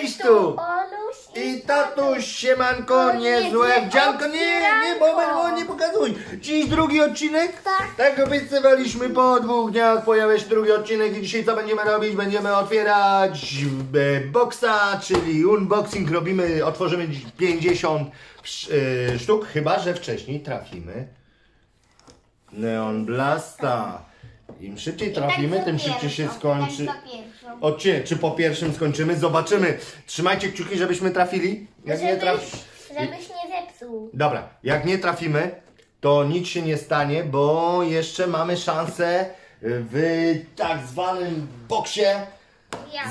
Cześć tu! Oluś I tatuś, siemanko, niezłe wdzianko, nie, nie, bo otwieranko. nie pokazuj. Dziś drugi odcinek? Tak. Tak obiecywaliśmy po dwóch dniach, pojawia się drugi odcinek i dzisiaj co będziemy robić? Będziemy otwierać e, boxa, czyli unboxing robimy, otworzymy dziś 50 e, sztuk, chyba, że wcześniej trafimy. Neon Blasta. Im szybciej trafimy, tym szybciej się skończy. Odcinek, czy po pierwszym skończymy? Zobaczymy. Trzymajcie kciuki, żebyśmy trafili. Jak nie traf... Żebyś nie zepsuł. Dobra, jak nie trafimy, to nic się nie stanie, bo jeszcze mamy szansę w tak zwanym boksie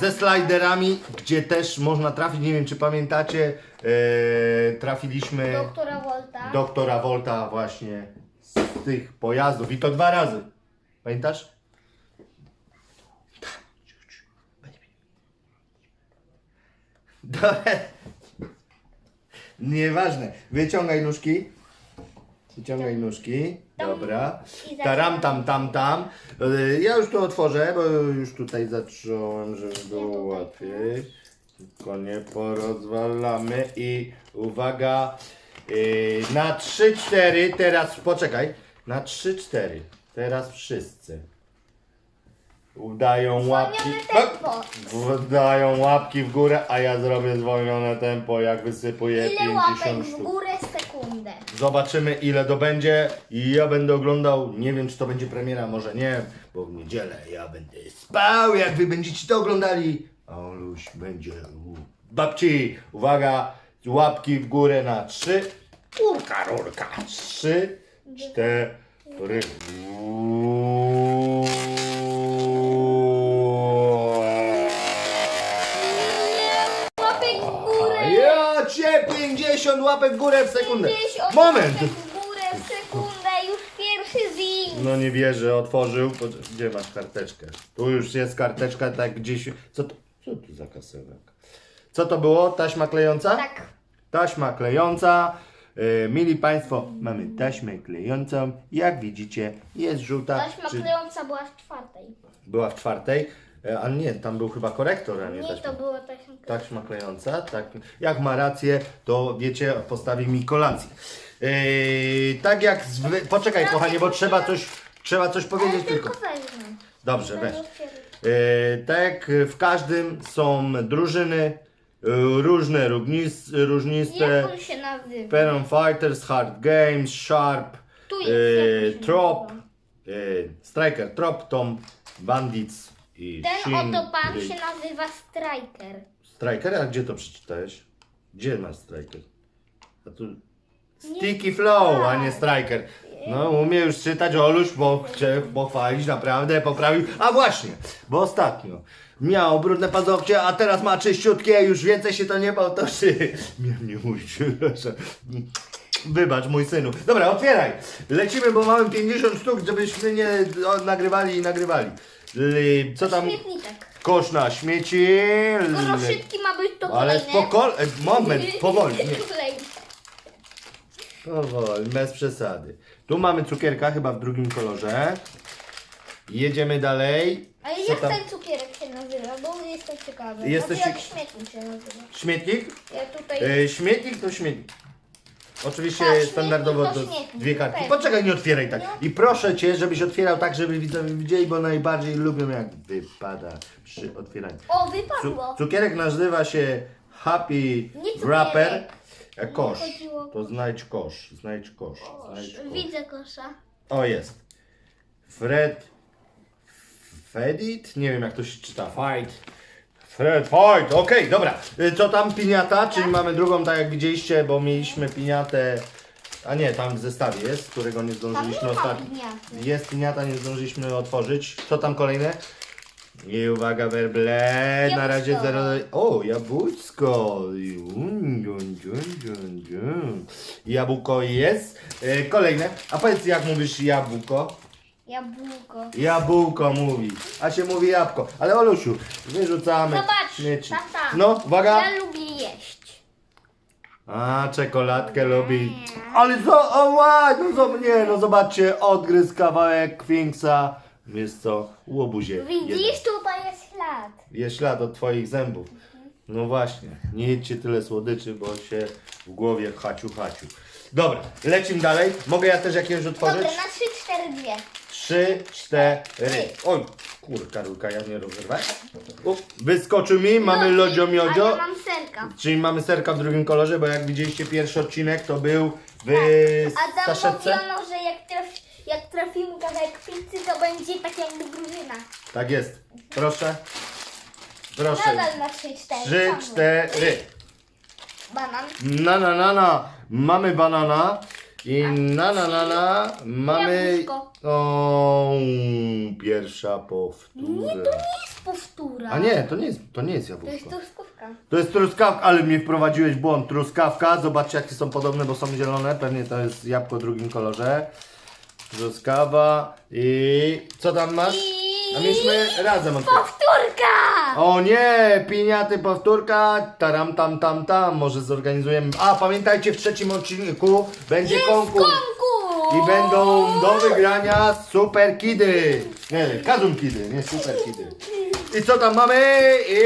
ze sliderami, gdzie też można trafić. Nie wiem, czy pamiętacie, e, trafiliśmy Doktora Volta. doktora Volta właśnie z tych pojazdów i to dwa razy. Pamiętasz? Dobra. Nieważne. Wyciągaj nóżki. Wyciągaj nóżki. Dobra. Taram tam tam tam. Ja już to otworzę, bo już tutaj zacząłem, żeby było łatwiej. Tylko nie porozwalamy i uwaga. e, Na 3-4 teraz poczekaj. Na 3-4 teraz wszyscy. Udają łapki. Tempo. Udają łapki w górę, a ja zrobię zwolnione tempo, jak wysypuję Ile 50 łapek w sztuk. górę w sekundę? Zobaczymy ile to będzie i ja będę oglądał, nie wiem czy to będzie premiera, może nie, bo w niedzielę ja będę spał, jak wy będziecie to oglądali. A Oluś będzie u babci. Uwaga, łapki w górę na trzy. Urka, rurka. Trzy, cztery. Łapek w górę! Ja cię 50 łapek w górę w sekundę. 50 Moment. łapek w górę w sekundę, już pierwszy zim. No nie wierzę, otworzył. Gdzie masz karteczkę? Tu już jest karteczka, tak gdzieś. Co to, co tu za kasełek? Co to było? Taśma klejąca? Tak. Taśma klejąca. E, mili Państwo, mamy taśmę klejącą. Jak widzicie, jest żółta. Taśma Czy klejąca była w czwartej. była w czwartej. E, a nie, tam był chyba korektor, a nie, Nie, taśma. to była taśma klejąca. Taśma klejąca, tak. Jak ma rację, to wiecie, postawi mi kolację. E, tak jak zwy... Poczekaj, kochanie, bo trzeba coś, trzeba coś Ale powiedzieć tylko. tylko. Dobrze, weź. Tak jak w każdym są drużyny różne, różnis, różniste. Jak on się nazywa? Peron Fighters, Hard Games, Sharp, Tu jest, e, Trop, nazywa. e, Striker, Trop, Tom, Bandits i Ten Shin. oto pan Rig. się nazywa Striker. Striker? A gdzie to przeczytałeś? Gdzie masz Striker? A tu Sticky Flow, a nie Striker. No, umie już czytać, Oluś, bo chcę pochwalić, naprawdę poprawił. A właśnie, bo ostatnio miał brudne paznokcie, a teraz ma czyściutkie, już więcej się to nie powtórzy. Nie, nie mówić, przepraszam. Wybacz, mój synu. Dobra, otwieraj. Lecimy, bo mamy 50 sztuk, żebyśmy nie o, nagrywali i nagrywali. Co tam? Śmietniczek. Kosz na śmieci. Skoro szybki ma być to Ale spokojnie, moment, powoli. Nie. Powoli, bez przesady. Tu mamy cukierka, chyba w drugim kolorze. Jedziemy dalej. Ale Co jak tam? ten cukierek nazywa? Bo jestem ciekawy. Jesteś Znaczy, jak ciek- śmietnik się nazywa. Śmietnik? Ja tutaj... E, śmietnik to śmietnik. Oczywiście Tak, śmietnik standardowo to to śmietnik, dwie kartki. pewnie. Poczekaj, nie otwieraj tak. No. I proszę Cię, żebyś otwierał tak, żeby widzowie widzieli, bo najbardziej lubią jak wypada przy otwieraniu. O, Cu wypadło. cukierek nazywa się Happy cukierek. Wrapper. A kosz. chodziło- To znajdź kosz. Znajdź kosz. Znajdź kosz. Widzę kosza. O, jest. Fred. Fedit? Nie wiem jak to się czyta. Fight. Fred Fight. Okej, dobra. Y, Co tam piniata? Czyli mamy drugą, tak jak widzieliście, bo mieliśmy piniatę. A nie, tam w zestawie jest, którego nie Tam zdążyliśmy nie ma ostatnio. piniaty. Jest piniata, nie zdążyliśmy otworzyć. Co tam kolejne? I uwaga, werble. Na razie Jabłuszko. zero. O, jabłuszko. Jun, jun, jun, jun, jun. Jabłko jest. E, kolejne. A powiedz, jak mówisz jabłko? Jabłko. Jabłko mówi. A się mówi jabłko. Ale Olusiu, wyrzucamy Zobacz, śmieci. tata. No, uwaga. Ja lubię jeść. A, czekoladkę lubi. Ale co? O, łaj, no, zo- nie, no zobaczcie, odgryzł kawałek Kwinksa. Jest co? Łobuzie. jeden. Widzisz, tutaj jest ślad. Jest ślad od twoich zębów. No właśnie, nie jedźcie tyle słodyczy, bo się w głowie haciu haciu. Dobra, lecimy dalej. Mogę ja też jakiegoś otworzyć? Dobra, na 3, 4, 2. Trzy, cztery. Oj, kur, Karolka, ja nie rozerwałem. Wyskoczył mi, mamy lodzio A ja miodzio. mam serka. Czyli mamy serka w drugim kolorze, bo jak widzieliście pierwszy odcinek, to był w A tam saszetce. mówiono, że jak, traf, jak trafimy kawałek pizzy, to będzie tak jakby drużyna. Tak jest. Proszę. Proszę. Nadal na 3, 4. Trzy, cztery. Banan. Na na na na. Mamy banana. I na na na na mamy. Jabłuszko. O, pierwsza Nie, powtóra. to nie jest powtóra. A nie, to nie jest, to nie jest To jest jabłuszko. truskawka. To jest truskawka, ale mnie wprowadziłeś w błąd. Truskawka, zobaczcie jakie są podobne, bo są zielone. Pewnie to jest jabłko w drugim kolorze. Truskawa i co tam masz? A mieliśmy razem. Powtórka! O nie, piniaty powtórka, taram tam tam tam, może zorganizujemy. A pamiętajcie, w trzecim odcinku będzie Jest konkurs. konkurs! I będą do wygrania super kidy. Nie, kazum kidy, nie super kidy. I co tam mamy? I...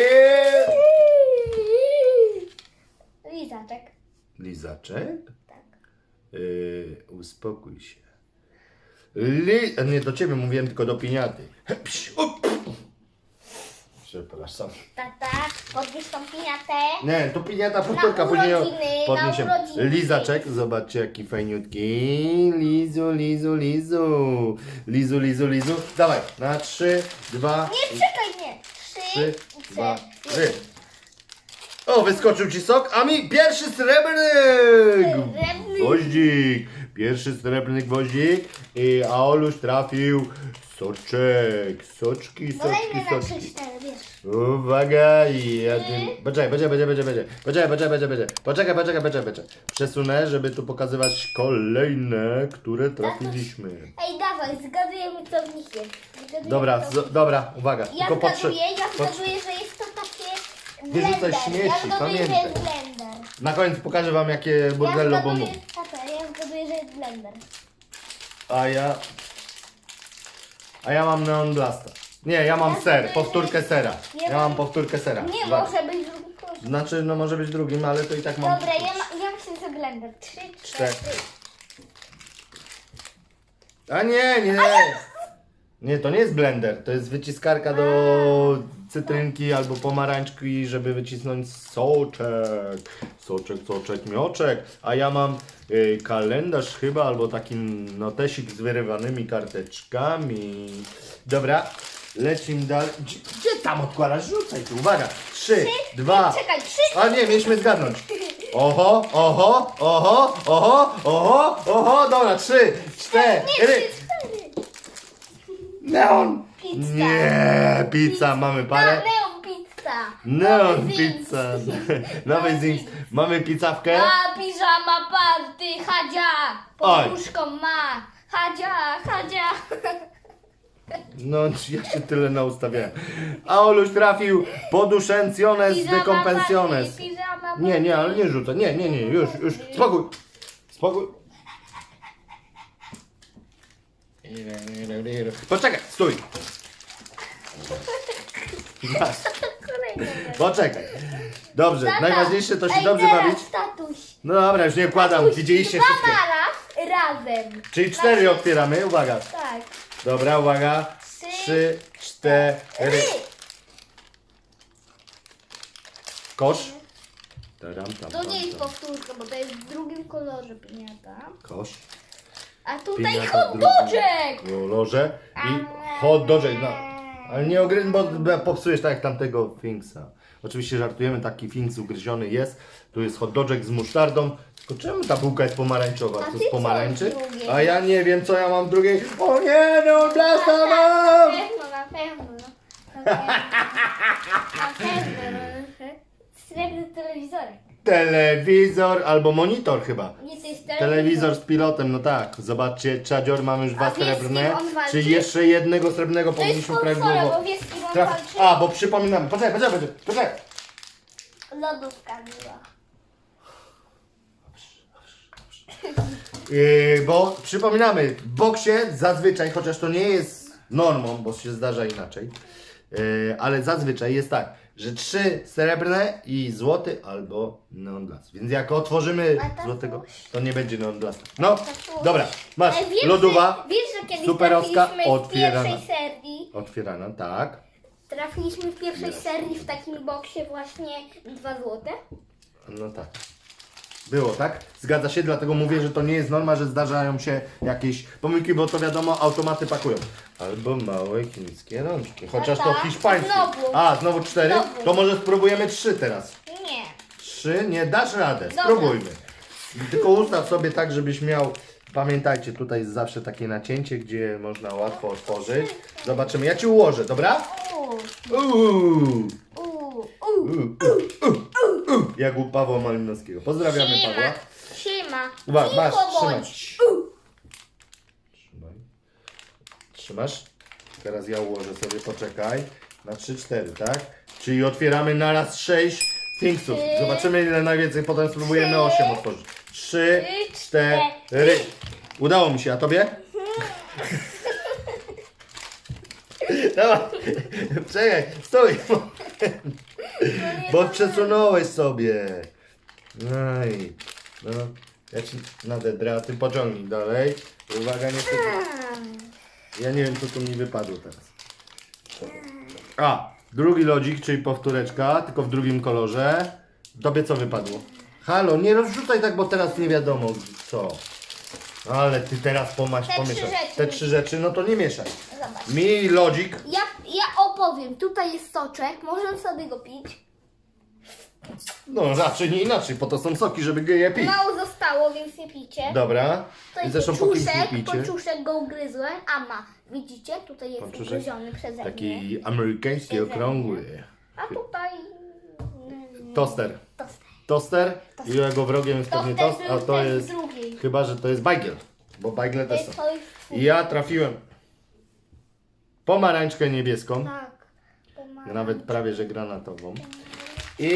Lizaczek. Lizaczek? Tak. Yy, uspokój się. Li... Nie, do ciebie mówiłem, tylko do piniaty. Psz, up. Przepraszam. Tata, podnieś tą piniatę. Nie, to piniata powtórka, Na później ją urodziny, na podniesiemy. urodziny. Lizaczek, zobaczcie jaki fajniutki. Lizu, lizu, lizu. Lizu, lizu, lizu. Dawaj, na trzy, dwa, Nie, czekaj, nie. trzy, Trzy, dwa, trzy. O, wyskoczył ci sok, a mi pierwszy srebrny Srebrny. gwoździk. Pierwszy srebrny gwoździk. I a Oluś trafił soczek. Soczki, soczki, Kolejny na soczki. 3, 4, wiesz. Uwaga i jeden. Poczekaj, poczekaj, poczekaj, poczekaj, poczekaj, poczekaj, poczekaj, poczekaj, poczekaj, poczekaj, poczekaj. Przesunę, żeby tu pokazywać kolejne, które trafiliśmy. Ej, dawaj, zgadujemy co w nich jest. Zgadujemy, Dobra, co w z, dobra, uwaga, Ja tylko potrze... zgaduję, ja zgaduję, że jest to takie Wyrzucaj blender. śmieci, ja zgaduję, że pamiętaj. blender. Na koniec pokażę wam jakie Ja bordello zgaduję. Blender. A ja... A ja mam Neon Blasta. Nie, ja mam Ja ser, sobie- powtórkę sera. Nie Ja mam- mam powtórkę sera. Nie Uwaga. może być drugi kolor. Znaczy, no może być drugim, ale to i tak mam... Dobra, ja, ma, ja myślę, że blender. 3, 4. Cztery. A nie, nie. Nie, to nie jest blender, to jest wyciskarka do cytrynki albo pomarańczki, żeby wycisnąć soczek. Soczek, soczek, mioczek. A ja mam y, kalendarz chyba albo taki notesik z wyrywanymi karteczkami. Dobra, lecimy dalej. Gdzie, gdzie tam odkładasz? Rzucaj tu, uwaga. Trzy, dwa. Czekaj, 3. A nie, mieliśmy zgadnąć. Oho, oho, oho, oho, oho, oho, dobra, trzy, cztery. 3, 4. Neon. Pizza. Nie, pizza, mamy parę. Neon pizza. Neon Nowy pizza. Zings. Nowy Zings. Mamy pizzawkę. A piżama party, Hadzia. Oj. Poduszką ma. Hadzia, Hadzia. No, ja się tyle naustawiałem. A Oluś trafił poduszęcjones Piżama dekompensiones. party, piżama Nie, nie, ale nie rzucę. Nie, nie, nie, już, już. Spokój. Spokój. Poczekaj, stój. Masz. Kolejny. Poczekaj. Dobrze, Tata, najważniejsze to się ej, dobrze teraz, bawić. Tatuś. No dobra, już nie wkładam, Tatuś, widzieliście dwa wszystkie. naraz razem. Czyli cztery otwieramy, uwaga. Tak. Dobra, uwaga. Trzy, cztery. Ry. Kosz. Taram, tam, To tam, nie jest tam. powtórka, bo to jest w drugim kolorze piniata. Kosz. A tutaj Piniata hot kolorze i hot. No. Ale nie ogry, bo popsujesz tak jak tamtego Finksa. Oczywiście żartujemy, taki Finks ugryziony jest. Tu jest hot dogek z musztardą. Tylko czemu ta bułka jest pomarańczowa? A ty z co pomarańczy? drugiej? A ja nie wiem co ja mam w drugiej. O nie, no blasta Na mam! pewno, na pewno. Na pewno. Na pewno. Srebrny telewizorek. Telewizor albo monitor chyba. Nie, to telewizor. Z pilotem, no tak. Zobaczcie, czadzior mamy już dwa srebrne. on walczy? Czy jeszcze jednego srebrnego To jest powinniśmy konsola, prawidłowo. bo wiesz, kim on Traf... walczy? A, bo przypominamy. Poczekaj, poczekaj, poczekaj, poczekaj. Lodówka była. Yy, bo przypominamy, w boksie zazwyczaj, chociaż to nie jest normą, bo się zdarza inaczej, yy, ale zazwyczaj jest tak. Że trzy srebrne i złoty albo neon. Więc jak otworzymy A tatuś? złotego, to nie będzie neon. No, Tatuś. dobra, masz Ale wiesz, lodowa Że, wiesz, że kiedyś superowska, trafiliśmy w otwierana. pierwszej serii. otwierana, tak. Trafiliśmy w pierwszej serii w takim boksie właśnie dwa złote. No tak. Było, tak? Zgadza się, dlatego mówię, że to nie jest norma, że zdarzają się jakieś pomyłki, bo to wiadomo, automaty pakują. Albo małe chińskie rączki. Chociaż to Tata, hiszpańskie. znowu. A, znowu cztery? Znowu. To może spróbujemy trzy teraz. Nie. Trzy? Nie, dasz radę. Dobra. Spróbujmy. Tylko ustaw sobie tak, żebyś miał... Pamiętajcie, tutaj jest zawsze takie nacięcie, gdzie można łatwo otworzyć. Zobaczymy. Ja ci ułożę, dobra? Uuu, Uuu. uuu. Jak u Pawła Malinowskiego. Pozdrawiamy Pawła. Siema. Siema. Uwaga, Cicho masz, trzymaj. bądź. Trzymaj. Trzymasz? Teraz ja ułożę sobie, poczekaj. Na 3-4, tak? Czyli otwieramy na raz 6 Thingsów. Trzy. Zobaczymy ile najwięcej, potem spróbujemy Trzy. 8 otworzyć. 3, Trzy, 4. cztery. Udało mi się, a tobie? Dawaj, czekaj, stój. Bo przesunąłeś sobie. Aj, no, ja ci nadedrę, a ty pociągnij dalej. Uwaga, niestety. Ja nie wiem, co tu mi wypadło teraz. A, drugi lodzik, czyli powtóreczka, tylko w drugim kolorze. Tobie co wypadło? Halo, nie rozrzucaj tak, bo teraz nie wiadomo co. Ale ty teraz pomasz, Te trzy rzeczy. Te trzy rzeczy, no to nie mieszaj. Zobacz. Mi lodzik. Ja, ja opowiem. Tutaj jest soczek. Możemy sobie go pić. No raczej nie inaczej, po to są soki, żeby je pić. Mało zostało, więc nie picie. Dobra. To I jest zresztą po kimś nie poczuszek, picie. poczuszek go ugryzłem. A ma. Widzicie? Tutaj jest Poczuszek? ugryziony przeze mnie. Taki amerykański, okrągły. A tutaj... Toster. Toster. Toster. I jego wrogiem jest pewnie Toster tost, a był to też jest... drugi. Chyba, że to jest bajgiel. Bo bajgle To też jest są. twój... I ja trafiłem pomarańczkę niebieską. Tak. Pomarańcz. Nawet prawie, że granatową. I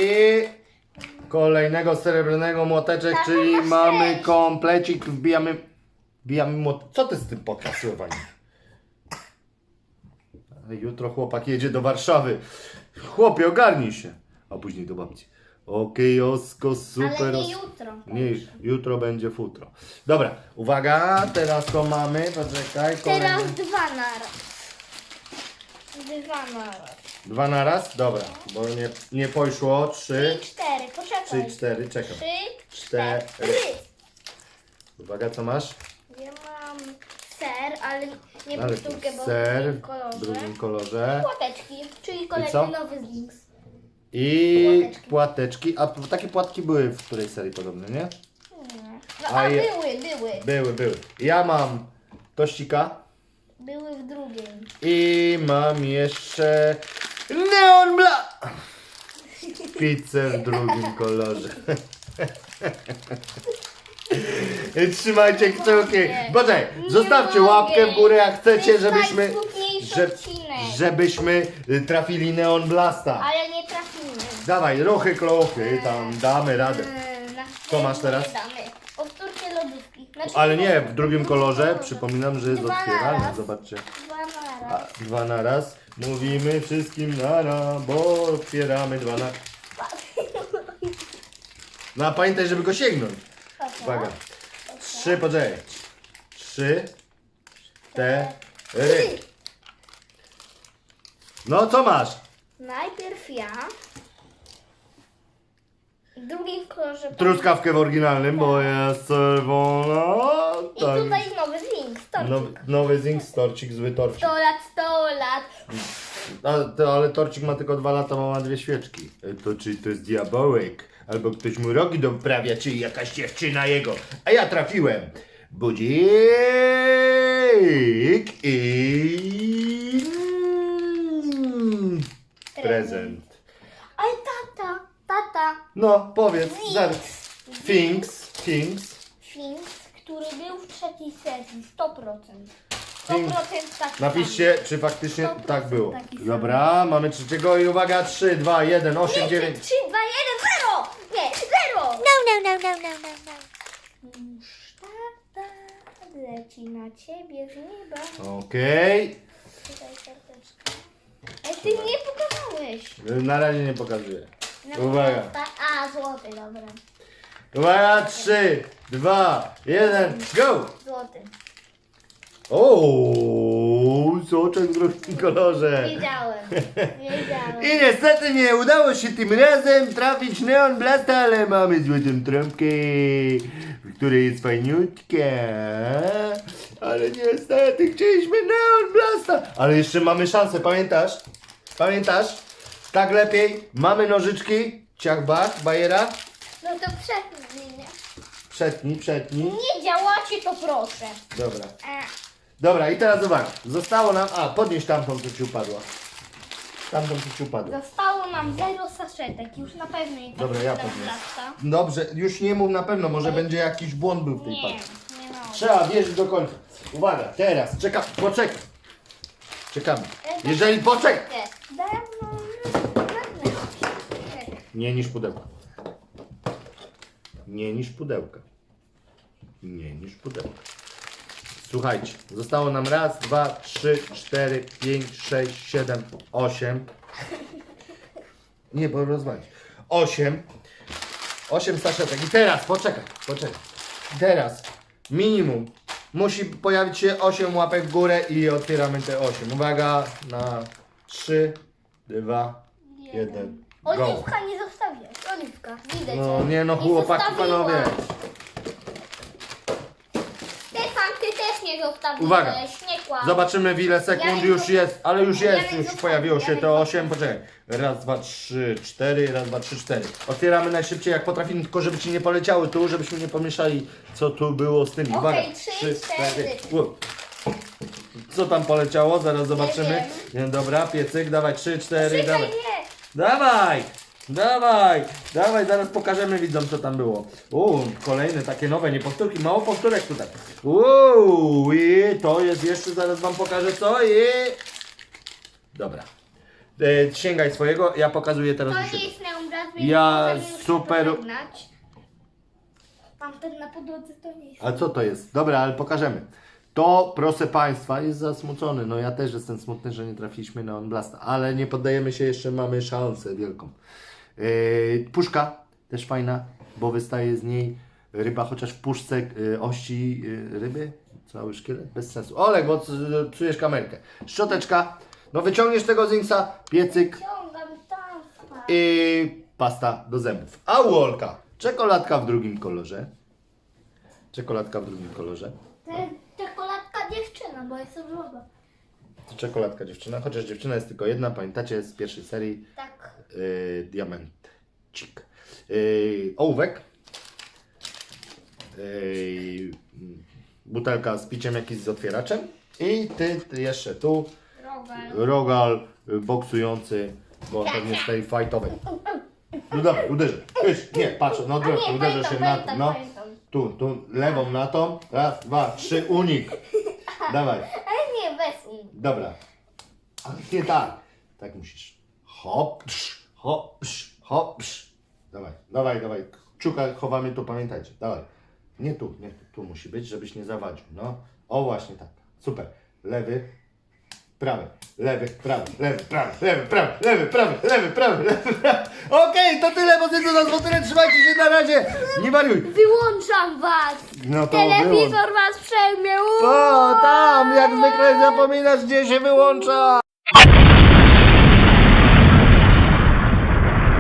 kolejnego srebrnego młoteczek, Tato, czyli masz mamy sześć. komplecik, wbijamy, wbijamy młot... Co ty z tym pokasowaniem? Jutro chłopak jedzie do Warszawy. Chłopie, ogarnij się. A później do babci. Okej, osko, super. Ale nie os- jutro. Nie, jutro będzie futro. Dobra, uwaga, teraz to mamy, poczekaj, kolejny. Teraz dwa naraz. Dwa naraz. Dwa na raz? Dobra, bo nie, nie poszło. Trzy, Trzy, cztery. Poczekaj. trzy, cztery, czekam. Trzy, Cztery. cztery. Uwaga, co masz? Ja mam ser, ale nie Ale powtórkę, bo ser w kolorze. drugim kolorze. Płateczki, czyli co? kolejny nowy Zinks. I Płateczki. płateczki. A p- takie płatki były w której serii podobne, nie? No, A a, je- były, były. Były, były. Ja mam tościka Były w drugiej. i mam jeszcze Neon Bla. Pizzę w drugim kolorze. Trzymajcie kciuki. Nie zostawcie łapkę w górę jak chcecie, żebyśmy, że, żebyśmy y, trafili Neon Blasta. Ale nie trafimy. Dawaj, ruchy, klochy, tam damy radę. Na Co masz nie teraz? Damy. Znaczy, Ale nie, w drugim kolorze. Przypominam, że jest Dwa naraz. Zobaczcie. Dwa A, naraz. dwa na raz. Mówimy wszystkim nara, bo otwieramy dwa na... No a pamiętaj, żeby go sięgnąć. Uwaga. Trzy, poczekaj. Trzy, cztery. No co masz? Najpierw ja. W drugim kolorze. Truskawkę w oryginalnym, bo jest czerwona. I Tak. tutaj nowy Zinks. Torcik. Nowy, nowy zinc, torcik, zły torcik. 100 lat, 100 lat. A, to, ale torcik ma tylko dwa lata, bo ma dwie świeczki. E, To czyli to jest diabełek, albo ktoś mu rogi doprawia, czyli jakaś dziewczyna jego. A ja trafiłem. Budzik i prezent. No, powiedz, Things. zaraz. Things, things. Finks, który był w trzeciej sesji. 100%. Things. 100% taki Napiszcie, czy faktycznie 100% tak było. taki sam. Dobra, mamy trzeciego i uwaga, 3, 2, 1, 8, sam. 9. 3, 2, 1, 0! Nie, 0! No, no, no, no, no, no, no. Musztarda leci na ciebie z nieba. Okej. Tutaj serteczko. Ale ty nie pokazałeś. Na razie nie pokazuję. Na Uwaga. A, złoty, dobra. Uwaga, 3, 2, 1, go! Złoty. O, soczek w drugim kolorze. Wiedziałem. Wiedziałem. I niestety nie udało się tym razem trafić Neon Blasta, ale mamy złotą trąbkę, w której jest fajniutka. Ale niestety chcieliśmy Neon Blasta. Ale jeszcze mamy szansę, pamiętasz? Pamiętasz? Tak lepiej. Mamy nożyczki. Ciach, bach, bajera. No to przetnij. Przetnij, przetnij. Nie działacie, to proszę. Dobra. E, Dobra, i teraz zobacz. Zostało nam... A, podnieś tamtą, co ci upadła. Tamtą, co ci upadła. Zostało nam zero saszetek. Już na pewno nie Dobra, ja podniosę. Dobrze, już nie mów na pewno, może będzie jakiś błąd był w tej Nie, paczce. nie ma. Trzeba wierzyć do końca. Uwaga, teraz, czekam, poczekaj. Czekamy. Jeżeli poczekaj. Dawno. Nie niż pudełka. Nie niż pudełka. Nie niż pudełka. Słuchajcie, zostało nam raz, dwa, trzy, cztery, pięć, sześć, siedem, osiem. Nie, bo rozwalić. Osiem. Osiem saszetek. I teraz, poczekaj, poczekaj. Teraz, minimum, musi pojawić się osiem łapek w górę i otwieramy te osiem. Uwaga, na trzy, dwa, jeden. Go. Oliwka nie Oliwka, widać. No nie no, chłopaki panowie. Stefan, ty też nie zostawiłeś. Uwaga. Nie kłam. Zobaczymy w ile sekund Janek już został- jest, ale już jest, Janek już pojawiło się Janek te został. 8, poczekaj. Raz, dwa, trzy, cztery, raz, dwa, trzy, cztery. Otwieramy najszybciej jak potrafimy, tylko żeby ci nie poleciały tu, żebyśmy nie pomieszali co tu było z tymi. Okej, trzy, cztery. U. Co tam poleciało? Zaraz zobaczymy. wiem. Nie, dobra, piecyk, dawaj, trzy, cztery, Czekaj, dawaj. nie. Dawaj! Dawaj! Dawaj, zaraz pokażemy widzom co tam było. Uuu, kolejne takie nowe, nie powtórki, mało powtórek tutaj. Uuu, i to jest jeszcze, zaraz wam pokażę co i... Dobra. E, sięgaj swojego, ja pokazuję teraz To u nie siebie. jest neobraz, więc Ja możemy już super- to pożegnać. Tam ten na podłodze to nie jest. A co to jest? Dobra, ale pokażemy. To, proszę Państwa, jest zasmucony. No ja też jestem smutny, że nie trafiliśmy na On Blasta, ale nie poddajemy się jeszcze, mamy szansę wielką. Yy, puszka, też fajna, bo wystaje z niej ryba, chociaż w puszce yy, ości yy, ryby, cały szkielet, bez sensu. Olek, bo psujesz kamerkę. Szczoteczka, no wyciągniesz tego zinksa, piecyk i pasta do zębów. A u Olka, czekoladka w drugim kolorze. Czekoladka w drugim kolorze. Czekoladka dziewczyna, bo jest różowa. To czekoladka dziewczyna, chociaż dziewczyna jest tylko jedna, pamiętacie z pierwszej serii Tak. yy, Diamencik. Yy, ołówek. Yy, butelka z piciem jakiś z otwieraczem. I ty, ty jeszcze tu Rogal. rogal y, boksujący, bo pewnie z tej fightowej. No dobra, uderzę. Iść, nie, patrz, no odwrotnie, nie, uderzę się na pamiętam, no. Tu, tu, lewą na tą. Raz, dwa, trzy, unik. Dawaj. Bez um. Dobra. Ale nie tak. Tak musisz. Hop, psz, hop, psz, hop, psz. Dawaj, dawaj, dawaj. Czuka chowamy tu, pamiętajcie. Dawaj. Nie tu, nie tu. Tu musi być, żebyś nie zawadził. No. O, właśnie tak. Super. Lewy, prawy, lewy, prawy, lewy, prawy, lewy, prawy, lewy, prawy, lewy, prawy, lewy, prawy. Okej, to tyle, bo ty za złotyle. Trzymajcie się na razie. Nie wariuj. Wyłączam was! No to. Telewizor was przejmie! O, tam, jak zwykle zapominasz, gdzie się wyłącza.